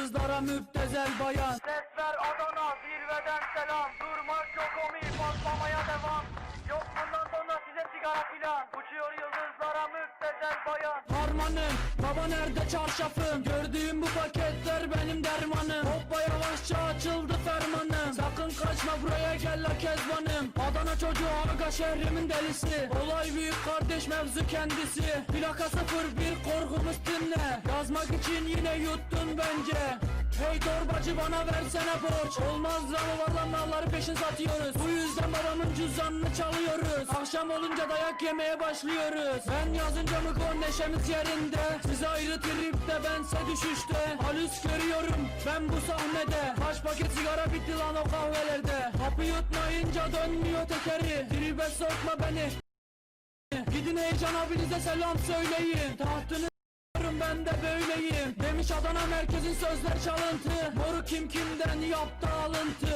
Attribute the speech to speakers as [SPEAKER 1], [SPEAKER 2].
[SPEAKER 1] Kızlara müptezel bayan.
[SPEAKER 2] Ses ver Adana zirveden selam. Durmak yok omi patlamaya devam. Yok bundan sonra size sigara filan. Uçuyor yıldızlara müptezel bayan.
[SPEAKER 1] Harmanım baba nerede çarşafım? Gördüğüm bu paketler benim dermanım. Hoppa yavaşça açıldı fermanım. Sakın kaçma buraya gel la kezbanım. Adana çocuğu aga şehrimin delisi. Olay büyük kardeş mevzu kendisi. Plaka 01 korkumuz dinle yuttun bence. Hey torbacı bana versene borç. Olmaz var malları peşin satıyoruz. Bu yüzden babamın cüzdanını çalıyoruz. Akşam olunca dayak yemeye başlıyoruz. Ben yazınca mı kon neşemiz yerinde? Siz ayrı tripte bense düşüşte. Halüs görüyorum ben bu sahnede. Kaç paket sigara bitti lan o kahvelerde. Kapı yutmayınca dönmüyor tekeri. Tribe sokma beni. Gidin heyecan abinize selam söyleyin. Tahtını ben de böyleyim. Demiş Adana merkezin sözler çalıntı. Moru kim kimden yaptı alıntı